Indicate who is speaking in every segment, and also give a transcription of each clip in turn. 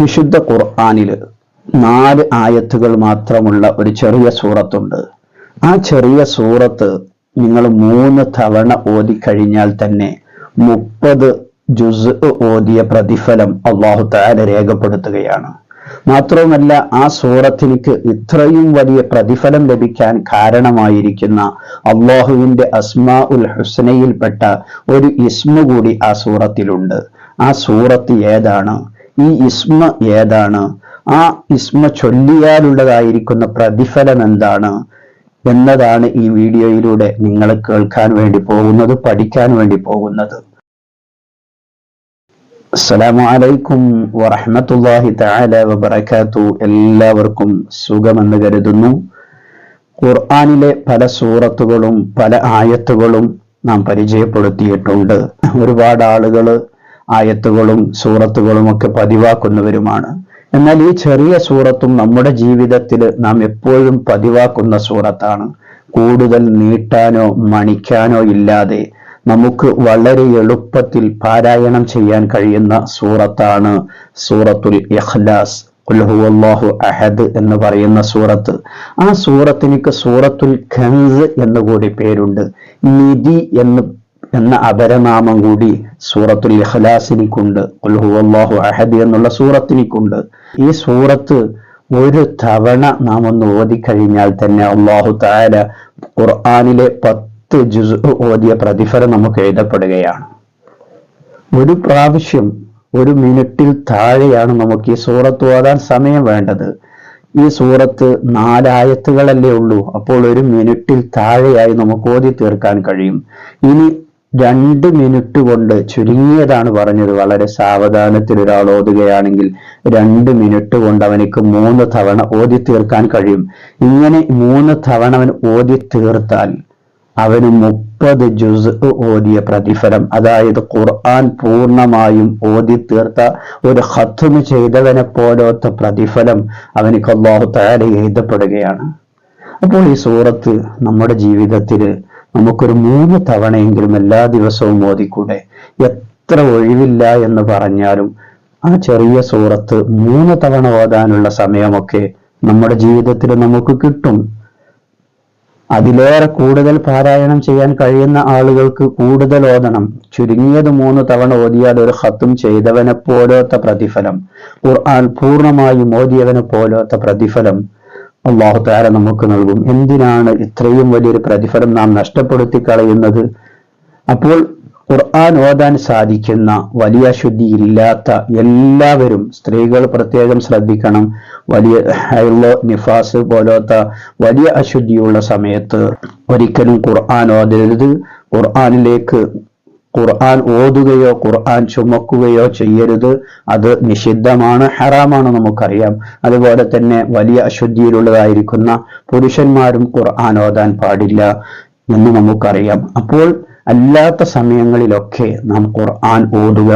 Speaker 1: വിശുദ്ധ ഖുർആാനിൽ നാല് ആയത്തുകൾ മാത്രമുള്ള ഒരു ചെറിയ സൂറത്തുണ്ട്. ആ ചെറിയ സൂറത്ത് നിങ്ങൾ മൂന്ന് തവണ ഓതി കഴിഞ്ഞാൽ തന്നെ മുപ്പത് ജുസ് ഓതിയ പ്രതിഫലം അള്ളാഹു താല രേഖപ്പെടുത്തുകയാണ്. മാത്രവുമല്ല ആ സൂറത്തിനിക്ക് ഇത്രയും വലിയ പ്രതിഫലം ലഭിക്കാൻ കാരണമായിരിക്കുന്ന അള്ളാഹുവിന്റെ അസ്മാ ഉൽ ഹുസ്നയിൽപ്പെട്ട ഒരു ഇസ്മു കൂടി ആ സൂറത്തിലുണ്ട്. ആ സൂറത്ത് ഏതാണ്? ഈ ഇസ്മ ഏതാണ്? ആ ഇസ്മ ചൊല്ലിയാലുള്ളതായിരിക്കുന്ന പ്രതിഫലം എന്താണ്? എന്നതാണ് ഈ വീഡിയോയിലൂടെ നിങ്ങൾ കേൾക്കാൻ വേണ്ടി പോകുന്നത് പഠിക്കാൻ വേണ്ടി പോകുന്നത്. അസ്സലാമു അലൈക്കും വറഹ്മത്തുള്ളാഹി തആല വബറകാതു എല്ലാവർക്കും സുഖമെന്ന് കരുതുന്നു. ഖുർആനിലെ പല സൂറത്തുകളും പല ആയത്തുകളും നാം പരിചയപ്പെടുത്തിയിട്ടുണ്ട്. ഒരുപാട് ആളുകൾ ആയത്തുകളും സൂറത്തുകളും ഒക്കെ പതിവാക്കുന്നവരുമാണ്. എന്നാൽ ഈ ചെറിയ സൂറത്തും നമ്മുടെ ജീവിതത്തിൽ നാം എപ്പോഴും പതിവാക്കുന്ന സൂറത്താണ്. കൂടുതൽ നീട്ടാനോ മണിക്കാനോ ഇല്ലാതെ നമുക്ക് വളരെ എളുപ്പത്തിൽ പാരായണം ചെയ്യാൻ കഴിയുന്ന സൂറത്താണ് സൂറത്തുൽ ഇഖ്ലാസ്. അള്ളാഹു അഹദ് എന്ന് പറയുന്ന സൂറത്ത്. ആ സൂറത്തിനിക്ക് സൂറത്തുൽ ഖൻസ് എന്നുകൂടി പേരുണ്ട്. നിധി എന്ന് എന്ന അപരനാമം കൂടി സൂറത്തുൽ ഇഖ്ലാസിനിക്കുണ്ട്. അള്ളാഹു അഹദ് എന്നുള്ള സൂറത്തിനിക്കുണ്ട്. ഈ സൂറത്ത് ഒരു തവണ നാം ഒന്ന് ഓതിക്കഴിഞ്ഞാൽ തന്നെ അള്ളാഹു താര ഖുർആാനിലെ പത്ത് ജുസ് ഓതിയ പ്രതിഫലം നമുക്ക് എഴുതപ്പെടുകയാണ്. ഒരു പ്രാവശ്യം ഒരു മിനിറ്റിൽ താഴെയാണ് നമുക്ക് ഈ സൂറത്ത് ഓടാൻ സമയം വേണ്ടത്. ഈ സൂറത്ത് നാലായത്തുകളല്ലേ ഉള്ളൂ. അപ്പോൾ ഒരു മിനിറ്റിൽ താഴെയായി നമുക്ക് ഓതി തീർക്കാൻ കഴിയും. ഇനി രണ്ട് മിനിറ്റ് കൊണ്ട് ചുരുങ്ങിയതാണ് പറഞ്ഞത്. വളരെ സാവധാനത്തിൽ ഒരാൾ ഓതുകയാണെങ്കിൽ രണ്ട് മിനിറ്റ് കൊണ്ട് അവനിക്ക് മൂന്ന് തവണ ഓതി തീർക്കാൻ കഴിയും. ഇങ്ങനെ മൂന്ന് തവണ അവൻ ഓതി തീർത്താൽ അവന് മുപ്പത് ജുസ് ഓതിയ പ്രതിഫലം അതായത് ഖുർആൻ പൂർണമായും ഓതി തീർത്ത ഒരു ഹത്തുമ് ചെയ്തവനെ പോലത്തെ പ്രതിഫലം അവനിക്ക് അള്ളാഹു തയ്യാറെഴുതപ്പെടുകയാണ് അപ്പോൾ ഈ സൂറത്ത് നമ്മുടെ ജീവിതത്തിൽ നമുക്കൊരു മൂന്ന് തവണയെങ്കിലും എല്ലാ ദിവസവും ഓതിക്കൂടെ? എത്ര ഒഴിവില്ല എന്ന് പറഞ്ഞാലും ആ ചെറിയ സൂറത്ത് മൂന്ന് തവണ ഓതാനുള്ള സമയമൊക്കെ നമ്മുടെ ജീവിതത്തിൽ നമുക്ക് കിട്ടും. അതിലേറെ കൂടുതൽ പാരായണം ചെയ്യാൻ കഴിയുന്ന ആളുകൾക്ക് കൂടുതൽ ഓതണം. ചുരുങ്ങിയത് മൂന്ന് തവണ ഓതിയാൽ ഒരു ഹത്തും ചെയ്തവനെ പോലോത്ത പ്രതിഫലം. ഖുർആൻ പൂർണമായും ഓതിയവനെ പോലോത്ത പ്രതിഫലം. അള്ളാഹു താര നമുക്ക് നൽകും. എന്തിനാണ് ഇത്രയും വലിയൊരു പ്രതിഫലം നാം നഷ്ടപ്പെടുത്തി കളയുന്നത്? അപ്പോൾ ഖുർആൻ ഓതാൻ സാധിക്കുന്ന വലിയ ശുദ്ധി ഇല്ലാത്ത എല്ലാവരും സ്ത്രീകൾ പ്രത്യേകം ശ്രദ്ധിക്കണം. വലിയ ഹൈലോ നിഫാസ് പോലത്തെ വലിയ അശുദ്ധിയുള്ള സമയത്ത് ഒരിക്കലും ഖുർആൻ ഓതരുത്. ഖുർആനിലേക്ക് ഖുർആൻ ഓതുകയോ ഖുർആൻ ചുമക്കുകയോ ചെയ്യരുത്. അത് നിഷിദ്ധമാണ് ഹറാമാണ് നമുക്കറിയാം. അതുപോലെ തന്നെ വലിയ അശുദ്ധിയിലുള്ളതായിരിക്കുന്ന പുരുഷന്മാരും ഖുർആൻ ഓതാൻ പാടില്ല എന്ന് നമുക്കറിയാം. അപ്പോൾ അല്ലാത്ത സമയങ്ങളിലൊക്കെ നാം ഖുർആൻ ഓതുക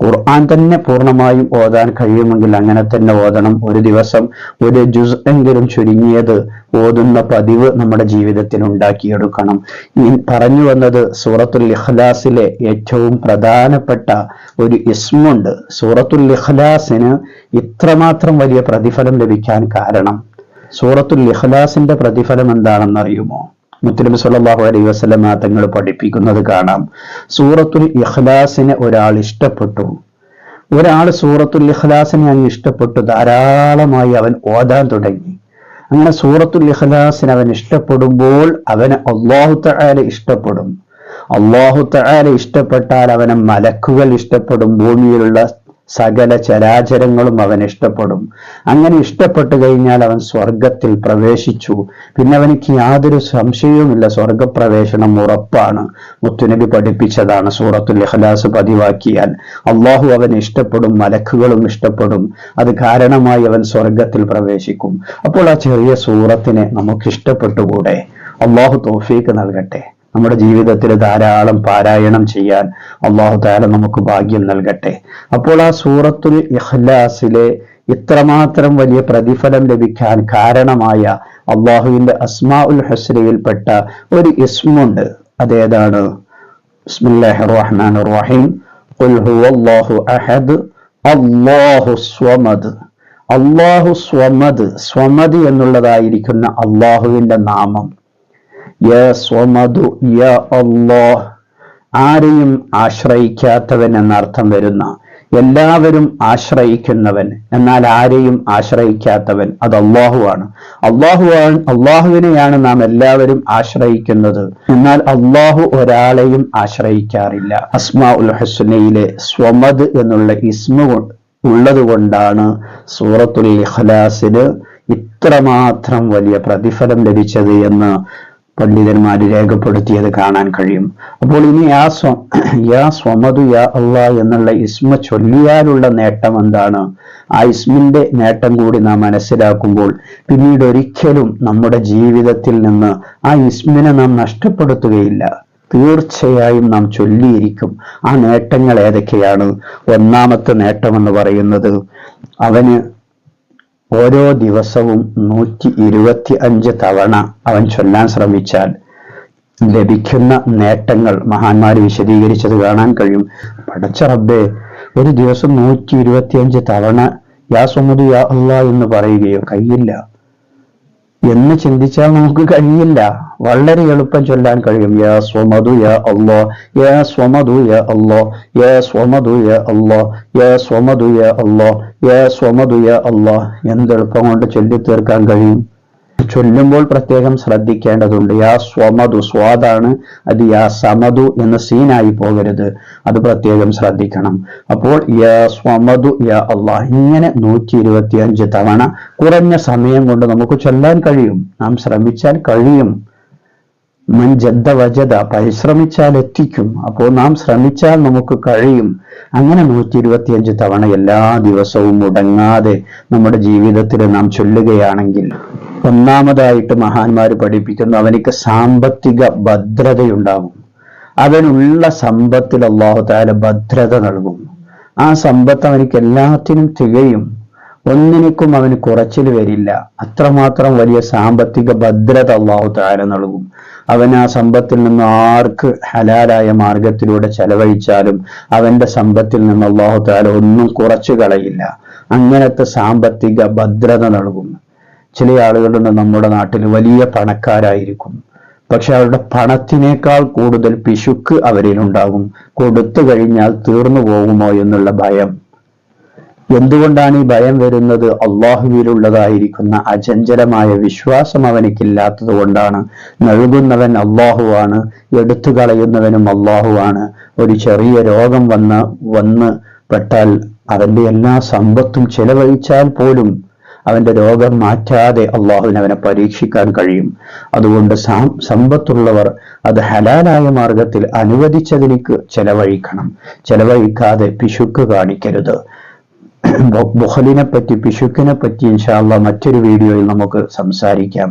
Speaker 1: ഖുർആൻ തന്നെ പൂർണമായും ഓതാൻ കഴിയുമെങ്കിൽ അങ്ങനെ തന്നെ ഓതണം. ഒരു ദിവസം ഒരു ജുസ് എങ്കിലും ചുരുങ്ങിയത് ഓതുന്ന പതിവ് നമ്മുടെ ജീവിതത്തിൽ ഉണ്ടാക്കിയെടുക്കണം. ഈ പറഞ്ഞു വന്നത് സൂറത്തുൽ ഇഖ്ലാസിലെ ഏറ്റവും പ്രധാനപ്പെട്ട ഒരു ഇസ്മുണ്ട്. സൂറത്തുൽ ഇഖ്ലാസിന് ഇത്രമാത്രം വലിയ പ്രതിഫലം ലഭിക്കാൻ കാരണം സൂറത്തുൽ ഇഖ്ലാസിന്റെ പ്രതിഫലം എന്താണെന്ന് അറിയുമോ മുത്തലബി സല്ലാഹു അലൈഹി വസ്ലമ തങ്ങൾ പഠിപ്പിക്കുന്നത് കാണാം. സൂറത്തുൽ ഇഖ്ലാസിനെ ഒരാൾ ഇഷ്ടപ്പെട്ടു. ഒരാൾ സൂറത്തുൽ ഇഖ്ലാസിനെ അങ്ങ് ഇഷ്ടപ്പെട്ടു. ധാരാളമായി അവൻ ഓതാൻ തുടങ്ങി. അങ്ങനെ സൂറത്തുൽ ഇഖ്ലാസിനെ അവൻ ഇഷ്ടപ്പെടുമ്പോൾ അവന് അള്ളാഹു തആല ഇഷ്ടപ്പെടും. അള്ളാഹു തആല ഇഷ്ടപ്പെട്ടാൽ അവനെ മലക്കുകൾ ഇഷ്ടപ്പെടും. ഭൂമിയിലുള്ള സകല ചരാചരങ്ങളും അവൻ ഇഷ്ടപ്പെടും. അങ്ങനെ ഇഷ്ടപ്പെട്ടു കഴിഞ്ഞാൽ അവൻ സ്വർഗത്തിൽ പ്രവേശിച്ചു. പിന്നെ അവനിക്ക് യാതൊരു സംശയവുമില്ല. സ്വർഗപ്രവേശനം ഉറപ്പാണ്. മുത്തുനബി പഠിപ്പിച്ചതാണ് സൂറത്തുൽ ഇഖ്ലാസ് പതിവാക്കിയാൽ. അള്ളാഹു അവൻ ഇഷ്ടപ്പെടും മലക്കുകളും ഇഷ്ടപ്പെടും. അത് കാരണമായി അവൻ സ്വർഗത്തിൽ പ്രവേശിക്കും. അപ്പോൾ ആ ചെറിയ സൂറത്തിനെ നമുക്ക് ഇഷ്ടപ്പെട്ടുകൂടെ അള്ളാഹു തോഫീക്ക് നൽകട്ടെ. നമ്മുടെ ജീവിതത്തിൽ ധാരാളം പാരായണം ചെയ്യാൻ അള്ളാഹു താല നമുക്ക് ഭാഗ്യം നൽകട്ടെ. അപ്പോൾ ആ സൂറത്തുൽ ഇഖ്ലാസിലെ ഇത്രമാത്രം വലിയ പ്രതിഫലം ലഭിക്കാൻ കാരണമായ അള്ളാഹുവിന്റെ അസ്മാ ഉൽ ഹസ്രയിൽപ്പെട്ട ഒരു ഇസ്മുണ്ട്. അതേതാണ് റഹീം അഹദ്. അള്ളാഹു സ്വമദ്. അള്ളാഹു സ്വമദ്. സ്വമദ് എന്നുള്ളതായിരിക്കുന്ന അള്ളാഹുവിന്റെ നാമം. യ സ്വമദു യ അള്ളാഹ് ആരെയും ആശ്രയിക്കാത്തവൻ എന്നർത്ഥം വരുന്ന എല്ലാവരും ആശ്രയിക്കുന്നവൻ. എന്നാൽ ആരെയും ആശ്രയിക്കാത്തവൻ അത് അള്ളാഹുവാണ് അള്ളാഹുവാണ് അള്ളാഹുവിനെയാണ് നാം എല്ലാവരും ആശ്രയിക്കുന്നത്. എന്നാൽ അള്ളാഹു ഒരാളെയും ആശ്രയിക്കാറില്ല. അസ്മാ ഉൽ ഹുസ്നയിലെ സ്വമദ് എന്നുള്ള ഇസ്മ ഉള്ളത് കൊണ്ടാണ് സൂറത്തുൽ ഇഖ്ലാസിന് ഇത്രമാത്രം വലിയ പ്രതിഫലം ലഭിച്ചത് എന്ന് പണ്ഡിതന്മാർ രേഖപ്പെടുത്തിയത് കാണാൻ കഴിയും. അപ്പോൾ ഇനി യാ സ്വ യാ സ്വമതു യാ അള്ളാ എന്നുള്ള ഇസ്മ ചൊല്ലിയാലുള്ള നേട്ടം എന്താണ്? ആ ഇസ്മിന്റെ നേട്ടം കൂടി നാം മനസ്സിലാക്കുമ്പോൾ പിന്നീട് ഒരിക്കലും നമ്മുടെ ജീവിതത്തിൽ നിന്ന് ആ ഇസ്മിനെ നാം നഷ്ടപ്പെടുത്തുകയില്ല. തീർച്ചയായും നാം ചൊല്ലിയിരിക്കും ആ നേട്ടങ്ങൾ ഏതൊക്കെയാണ്? ഒന്നാമത്തെ നേട്ടം എന്ന് പറയുന്നത് അവന് ഓരോ ദിവസവും നൂറ്റി ഇരുപത്തി അഞ്ച് തവണ അവൻ ചൊല്ലാൻ ശ്രമിച്ചാൽ ലഭിക്കുന്ന നേട്ടങ്ങൾ മഹാന്മാർ വിശദീകരിച്ചത് കാണാൻ കഴിയും. പടച്ച റബ്ബേ ഒരു ദിവസം നൂറ്റി ഇരുപത്തിയഞ്ച് തവണ യാ സുമതു യാ അള്ളാ എന്ന് പറയുകയോ? കഴിയില്ല എന്ന് ചിന്തിച്ചാൽ നമുക്ക് കഴിയില്ല. വളരെ എളുപ്പം ചൊല്ലാൻ കഴിയും. യാ സ്വമതു യ അല്ലോ യാ സ്വമതു യ അല്ലോ യാ സ്വമതു യ അല്ലോ യാ സ്വമതു യ അല്ലോ യാ സ്വമതു യ അല്ലോ എന്തെളുപ്പം കൊണ്ട് ചൊല്ലി തീർക്കാൻ കഴിയും? ചൊല്ലുമ്പോൾ പ്രത്യേകം ശ്രദ്ധിക്കേണ്ടതുണ്ട്. യാ സ്വമതു സ്വാദാണ്. അത് യാ സമതു എന്ന സീനായി പോകരുത്. അത് പ്രത്യേകം ശ്രദ്ധിക്കണം. അപ്പോൾ യാ സ്വമതു യാ അള്ളാഹ് ഇങ്ങനെ നൂറ്റി ഇരുപത്തി അഞ്ച് തവണ കുറഞ്ഞ സമയം കൊണ്ട് നമുക്ക് ചൊല്ലാൻ കഴിയും. നാം ശ്രമിച്ചാൽ കഴിയും. മൻ ജദ്ദ വജദ പരിശ്രമിച്ചാൽ എത്തിക്കും. അപ്പോൾ നാം ശ്രമിച്ചാൽ നമുക്ക് കഴിയും. അങ്ങനെ നൂറ്റി ഇരുപത്തിയഞ്ച് തവണ എല്ലാ ദിവസവും മുടങ്ങാതെ നമ്മുടെ ജീവിതത്തിൽ നാം ചൊല്ലുകയാണെങ്കിൽ ഒന്നാമതായിട്ട് മഹാന്മാർ പഠിപ്പിക്കുന്നു അവനിക്ക് സാമ്പത്തിക ഭദ്രതയുണ്ടാകും. അവനുള്ള സമ്പത്തിൽ അള്ളാഹു താല ഭദ്രത നൽകും. ആ സമ്പത്ത് അവനിക്ക് എല്ലാത്തിനും തികയും ഒന്നിനേക്കും അവന് കുറച്ചിൽ വരില്ല. അത്രമാത്രം വലിയ സാമ്പത്തിക ഭദ്രത അള്ളാഹു താര നൽകും. അവൻ ആ സമ്പത്തിൽ നിന്ന് ആർക്ക് ഹലാലായ മാർഗത്തിലൂടെ ചെലവഴിച്ചാലും അവന്റെ സമ്പത്തിൽ നിന്ന് അള്ളാഹു താല ഒന്നും കുറച്ചു കളയില്ല. അങ്ങനത്തെ സാമ്പത്തിക ഭദ്രത നൽകും. ചില ആളുകളുണ്ട് നമ്മുടെ നാട്ടിൽ വലിയ പണക്കാരായിരിക്കും. പക്ഷെ അവരുടെ പണത്തിനേക്കാൾ കൂടുതൽ പിശുക്ക് അവരിൽ ഉണ്ടാകും. കൊടുത്തു കഴിഞ്ഞാൽ തീർന്നു പോകുമോ എന്നുള്ള ഭയം. എന്തുകൊണ്ടാണ് ഈ ഭയം വരുന്നത്? അള്ളാഹുവിലുള്ളതായിരിക്കുന്ന അചഞ്ചലമായ വിശ്വാസം അവനിക്കില്ലാത്തത് കൊണ്ടാണ്. നൽകുന്നവൻ അള്ളാഹുവാണ് എടുത്തു കളയുന്നവനും അള്ളാഹുവാണ്. ഒരു ചെറിയ രോഗം വന്ന് വന്ന് പെട്ടാൽ അവന്റെ എല്ലാ സമ്പത്തും ചെലവഴിച്ചാൽ പോലും അവന്റെ രോഗം മാറ്റാതെ അള്ളാഹുവിന് അവനെ പരീക്ഷിക്കാൻ കഴിയും. അതുകൊണ്ട് സമ്പത്തുള്ളവർ അത് ഹലാലായ മാർഗത്തിൽ അനുവദിച്ചതിലേക്ക് ചെലവഴിക്കണം. ചെലവഴിക്കാതെ പിശുക്ക് കാണിക്കരുത്. ബുഹലിനെ പറ്റി പിശുക്കിനെ പറ്റി ഇൻഷാല്ല മറ്റൊരു വീഡിയോയിൽ നമുക്ക് സംസാരിക്കാം.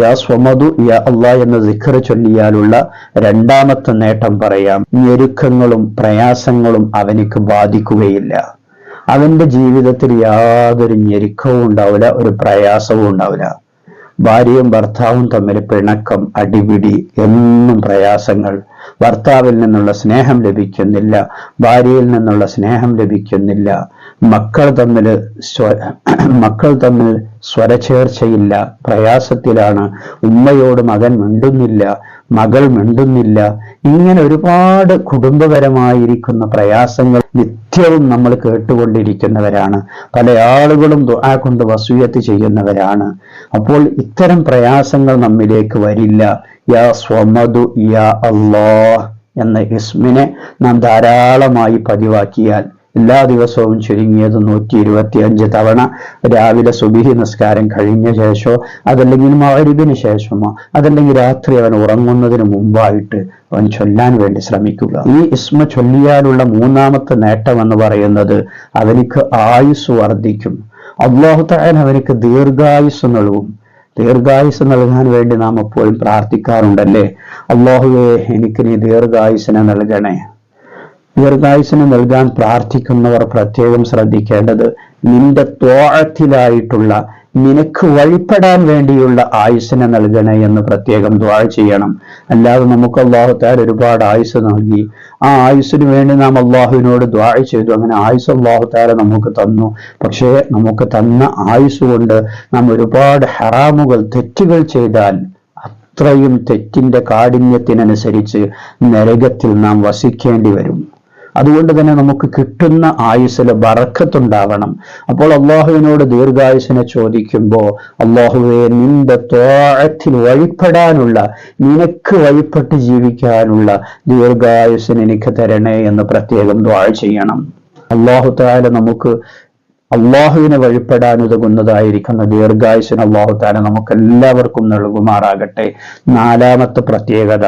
Speaker 1: യാ സ്വമതു യാ അള്ളാ എന്ന ദിഖർ ചൊല്ലിയാലുള്ള രണ്ടാമത്തെ നേട്ടം പറയാം. ഞെരുക്കങ്ങളും പ്രയാസങ്ങളും അവനിക്ക് ബാധിക്കുകയില്ല. അവന്റെ ജീവിതത്തിൽ യാതൊരു ഞെരുക്കവും ഉണ്ടാവില്ല ഒരു പ്രയാസവും ഉണ്ടാവില്ല. ഭാര്യയും ഭർത്താവും തമ്മിൽ പിണക്കം അടിപിടി എന്നും പ്രയാസങ്ങൾ. ഭർത്താവിൽ നിന്നുള്ള സ്നേഹം ലഭിക്കുന്നില്ല ഭാര്യയിൽ നിന്നുള്ള സ്നേഹം ലഭിക്കുന്നില്ല. മക്കൾ തമ്മിൽ മക്കൾ തമ്മിൽ സ്വരചേർച്ചയില്ല പ്രയാസത്തിലാണ്. ഉമ്മയോട് മകൻ മിണ്ടുന്നില്ല മകൾ മിണ്ടുന്നില്ല. ഇങ്ങനെ ഒരുപാട് കുടുംബപരമായിരിക്കുന്ന പ്രയാസങ്ങൾ നിത്യവും നമ്മൾ കേട്ടുകൊണ്ടിരിക്കുന്നവരാണ്. പല ആളുകളും ദുആ കൊണ്ട് വസൂയത്ത് ചെയ്യുന്നവരാണ്. അപ്പോൾ ഇത്തരം പ്രയാസങ്ങൾ നമ്മിലേക്ക് വരില്ല. യാ സ്വമതു യാ അള്ളാ എന്ന ഇസ്മിനെ നാം ധാരാളമായി പതിവാക്കിയാൽ എല്ലാ ദിവസവും ചുരുങ്ങിയത് നൂറ്റി ഇരുപത്തി അഞ്ച് തവണ. രാവിലെ സുബിഹി നിസ്കാരം കഴിഞ്ഞ ശേഷമോ അതല്ലെങ്കിൽ മകരിബിന് ശേഷമോ അതല്ലെങ്കിൽ രാത്രി അവൻ ഉറങ്ങുന്നതിന് മുമ്പായിട്ട് അവൻ ചൊല്ലാൻ വേണ്ടി ശ്രമിക്കുക. ഈ ഇസ്മ ചൊല്ലിയാലുള്ള മൂന്നാമത്തെ നേട്ടം എന്ന് പറയുന്നത് അവനിക്ക് ആയുസ് വർദ്ധിക്കും. അള്ളാഹു അവനിക്ക് ദീർഘായുസ് നൽകും. ദീർഘായുസ് നൽകാൻ വേണ്ടി നാം എപ്പോഴും പ്രാർത്ഥിക്കാറുണ്ടല്ലേ? അള്ളാഹുവേ എനിക്ക് നീ ദീർഘായുസിനെ നൽകണേ. ദീർഘായുസിന് നൽകാൻ പ്രാർത്ഥിക്കുന്നവർ പ്രത്യേകം ശ്രദ്ധിക്കേണ്ടത് നിന്റെ തോഴത്തിലായിട്ടുള്ള നിനക്ക് വഴിപ്പെടാൻ വേണ്ടിയുള്ള ആയുസ്സിനെ നൽകണേ എന്ന് പ്രത്യേകം ദ്വാ ചെയ്യണം. അല്ലാതെ നമുക്ക് അള്ളാഹുത്താൽ ഒരുപാട് ആയുസ് നൽകി. ആ ആയുസ്സിന് വേണ്ടി നാം അള്ളാഹുവിനോട് ദ്വാ ചെയ്തു. അങ്ങനെ ആയുസ് അള്ളാഹുത്താല നമുക്ക് തന്നു. പക്ഷേ നമുക്ക് തന്ന ആയുസ് കൊണ്ട് നാം ഒരുപാട് ഹറാമുകൾ തെറ്റുകൾ ചെയ്താൽ അത്രയും തെറ്റിന്റെ കാഠിന്യത്തിനനുസരിച്ച് നരകത്തിൽ നാം വസിക്കേണ്ടി വരും. അതുകൊണ്ട് തന്നെ നമുക്ക് കിട്ടുന്ന ആയുസ്സിൽ ബറക്കത്തുണ്ടാവണം. അപ്പോൾ അള്ളാഹുവിനോട് ദീർഘായുസിനെ ചോദിക്കുമ്പോൾ അള്ളാഹുവെ നിന്റെ തോഴത്തിൽ വഴിപ്പെടാനുള്ള നിനക്ക് വഴിപ്പെട്ട് ജീവിക്കാനുള്ള ദീർഘായുസിന് എനിക്ക് തരണേ എന്ന് പ്രത്യേകം ദ്വാഴ ചെയ്യണം. അള്ളാഹു താല നമുക്ക് അള്ളാഹുവിനെ വഴിപ്പെടാൻ ഉതകുന്നതായിരിക്കുന്ന ദീർഘായുസിന് അള്ളാഹു താല നമുക്ക് എല്ലാവർക്കും നൽകുമാറാകട്ടെ. നാലാമത്തെ പ്രത്യേകത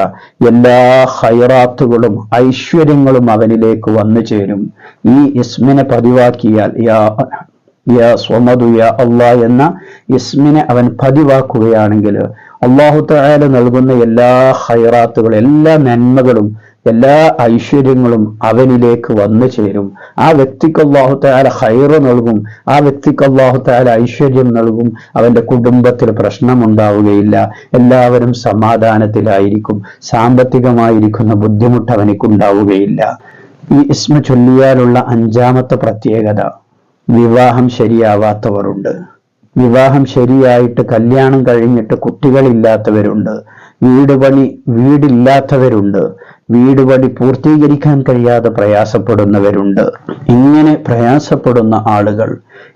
Speaker 1: എല്ലാ ഹൈറാത്തുകളും ഐശ്വര്യങ്ങളും അവനിലേക്ക് വന്നു ചേരും. ഈ ഇസ്മിനെ പതിവാക്കിയാൽ യാ സ്വമതു യാ അള്ളാ എന്ന ഇസ്മിനെ അവൻ പതിവാക്കുകയാണെങ്കിൽ അള്ളാഹു താല നൽകുന്ന എല്ലാ ഹൈറാത്തുകളും എല്ലാ നന്മകളും എല്ലാ ഐശ്വര്യങ്ങളും അവനിലേക്ക് വന്നു ചേരും. ആ വ്യക്തിക്ക് അള്ളാഹു ഹൈറ് നൽകും. ആ വ്യക്തിക്ക് അള്ളാഹു ഐശ്വര്യം നൽകും. അവന്റെ കുടുംബത്തിൽ പ്രശ്നമുണ്ടാവുകയില്ല. എല്ലാവരും സമാധാനത്തിലായിരിക്കും. സാമ്പത്തികമായിരിക്കുന്ന ബുദ്ധിമുട്ട് അവനിക്കുണ്ടാവുകയില്ല. ഈ ഇസ്മ ചൊല്ലിയാലുള്ള അഞ്ചാമത്തെ പ്രത്യേകത വിവാഹം ശരിയാവാത്തവരുണ്ട്. വിവാഹം ശരിയായിട്ട് കല്യാണം കഴിഞ്ഞിട്ട് കുട്ടികളില്ലാത്തവരുണ്ട്. വീട് പണി വീടില്ലാത്തവരുണ്ട്. വീട് പണി പൂർത്തീകരിക്കാൻ കഴിയാതെ പ്രയാസപ്പെടുന്നവരുണ്ട്. ഇങ്ങനെ പ്രയാസപ്പെടുന്ന ആളുകൾ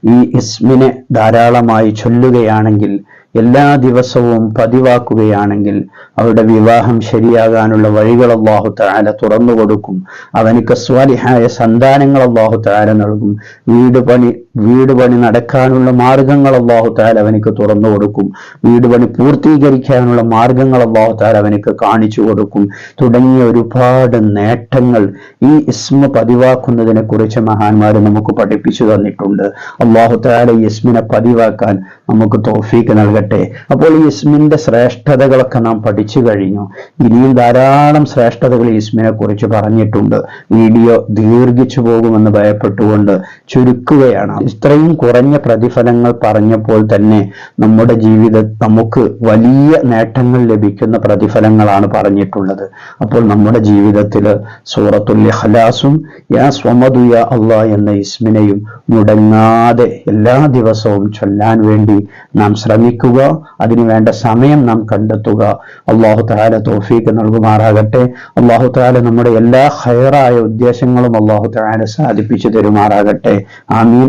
Speaker 1: ഈ ഇസ്മിനെ ധാരാളമായി ചൊല്ലുകയാണെങ്കിൽ എല്ലാ ദിവസവും പതിവാക്കുകയാണെങ്കിൽ അവരുടെ വിവാഹം ശരിയാകാനുള്ള വഴികൾ അള്ളാഹു താര തുറന്നു കൊടുക്കും അവനിക്ക് സ്വാലിഹായ സന്താനങ്ങൾ അള്ളാഹു താര നൽകും. വീട് പണി വീട് പണി നടക്കാനുള്ള മാർഗങ്ങൾ അള്ളാഹു താല അവനിക്ക് തുറന്നു കൊടുക്കും. വീട് പണി പൂർത്തീകരിക്കാനുള്ള മാർഗങ്ങൾ അള്ളാഹു താല അവനിക്ക് കാണിച്ചു കൊടുക്കും. തുടങ്ങിയ ഒരുപാട് നേട്ടങ്ങൾ ഈ ഇസ്മ പതിവാക്കുന്നതിനെ കുറിച്ച് മഹാന്മാർ നമുക്ക് പഠിപ്പിച്ചു തന്നിട്ടുണ്ട്. അള്ളാഹു ഈ ഇസ്മിനെ പതിവാക്കാൻ നമുക്ക് തോഫീക്ക് നൽകട്ടെ. അപ്പോൾ ഈ ഇസ്മിന്റെ ശ്രേഷ്ഠതകളൊക്കെ നാം പഠിച്ചു കഴിഞ്ഞു. ഇനിയും ധാരാളം ശ്രേഷ്ഠതകൾ ഈ ഇസ്മിനെ കുറിച്ച് പറഞ്ഞിട്ടുണ്ട്. വീഡിയോ ദീർഘിച്ചു പോകുമെന്ന് ഭയപ്പെട്ടുകൊണ്ട് ചുരുക്കുകയാണ്. ഇത്രയും കുറഞ്ഞ പ്രതിഫലങ്ങൾ പറഞ്ഞപ്പോൾ തന്നെ നമ്മുടെ ജീവിത നമുക്ക് വലിയ നേട്ടങ്ങൾ ലഭിക്കുന്ന പ്രതിഫലങ്ങളാണ് പറഞ്ഞിട്ടുള്ളത്. അപ്പോൾ നമ്മുടെ ജീവിതത്തിൽ സൂറത്തുൽ ഹലാസും യാ സ്വമതു യാ അള്ളാ എന്ന ഇസ്മിനെയും മുടങ്ങാതെ എല്ലാ ദിവസവും ചൊല്ലാൻ വേണ്ടി നാം ശ്രമിക്കുക. അതിനുവേണ്ട സമയം നാം കണ്ടെത്തുക. അള്ളാഹു താല തോഫീക്ക് നൽകുമാറാകട്ടെ. അള്ളാഹു താല നമ്മുടെ എല്ലാ ഹയറായ ഉദ്ദേശങ്ങളും അള്ളാഹു താല സാധിപ്പിച്ചു തരുമാറാകട്ടെ. ആമീൻ.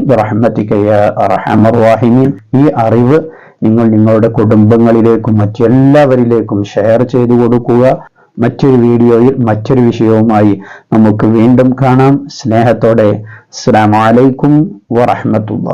Speaker 1: റഹമീൻ. ഈ അറിവ് നിങ്ങൾ നിങ്ങളുടെ കുടുംബങ്ങളിലേക്കും മറ്റെല്ലാവരിലേക്കും ഷെയർ ചെയ്തു കൊടുക്കുക. മറ്റൊരു വീഡിയോയിൽ മറ്റൊരു വിഷയവുമായി നമുക്ക് വീണ്ടും കാണാം. സ്നേഹത്തോടെ. അസ്സലാമലൈക്കും വറഹമത്തുള്ള